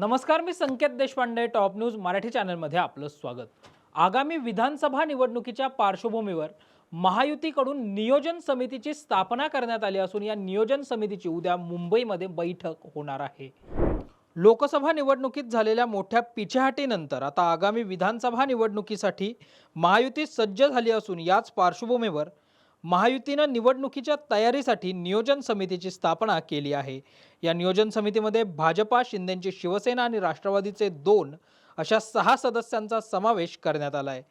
नमस्कार मी Sanket Deshpande top news Marathi चॅनलमध्ये आपलं स्वागत. आगामी विधानसभा निवडणुकीच्या पार्श्वभूमीवर महायुतीकडून नियोजन समितीची स्थापना करण्यात आली असून या नियोजन समितीची उद्या मुंबईमध्ये बैठक होणार आहे. लोकसभा निवडणुकीत झालेल्या मोठ्या पिछेहाटीनंतर आता आगामी विधानसभा निवडणुकीसाठी महायुती सज्ज झाली असून याच पार्श्वभूमीवर महायुतीनं निवडणुकीच्या तयारीसाठी नियोजन समितीची स्थापना केली आहे. या नियोजन समितीमध्ये भाजपा शिंदेंची शिवसेना आणि राष्ट्रवादीचे दोन अशा सहा सदस्यांचा समावेश करण्यात आला आहे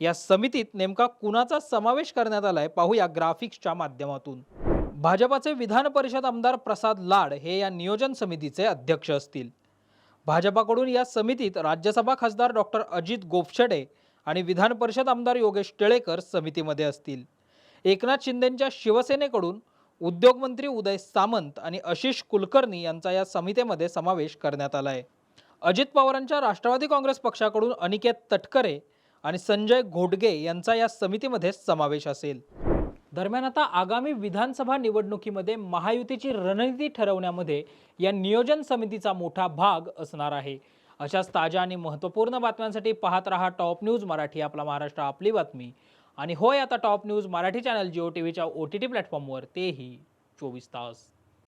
या समितीत नेमका कुणाचा समावेश करण्यात आला आहे पाहूया ग्राफिक्सच्या माध्यमातून. भाजपाचे विधान परिषद आमदार प्रसाद लाड हे या नियोजन समितीचे अध्यक्ष असतील. भाजपाकडून या समितीत राज्यसभा खासदार डॉक्टर अजित गोपछडे आणि विधान परिषद आमदार योगेश टिळेकर समितीमध्ये असतील. एकनाथ शिंदेंच्या शिवसेनेकडून उद्योगमंत्री उदय सामंत आणि आशिष कुलकर्णी यांचा या समितीमध्ये समावेश करण्यात आला आहे अजित पवारांच्या राष्ट्रवादी काँग्रेस पक्षाकडून अनिकेत तटकरे आणि संजय घोडगे यांचा या समितीमध्ये समावेश असेल. दरम्यान आता आगामी विधानसभा निवडणुकीमध्ये महायुतीची रणनीती ठरवण्यामध्ये या नियोजन समितीचा मोठा भाग असणार आहे. अशाच ताज्या आणि महत्त्वपूर्ण बातम्यांसाठी पाहत रहा टॉप न्यूज मराठी आपला महाराष्ट्र आपली बातमी. आणि होय आता top news Marathi channel Jio T व्हीच्या ओ टी टी प्लॅटफॉर्मवर तेही चोवीस तास.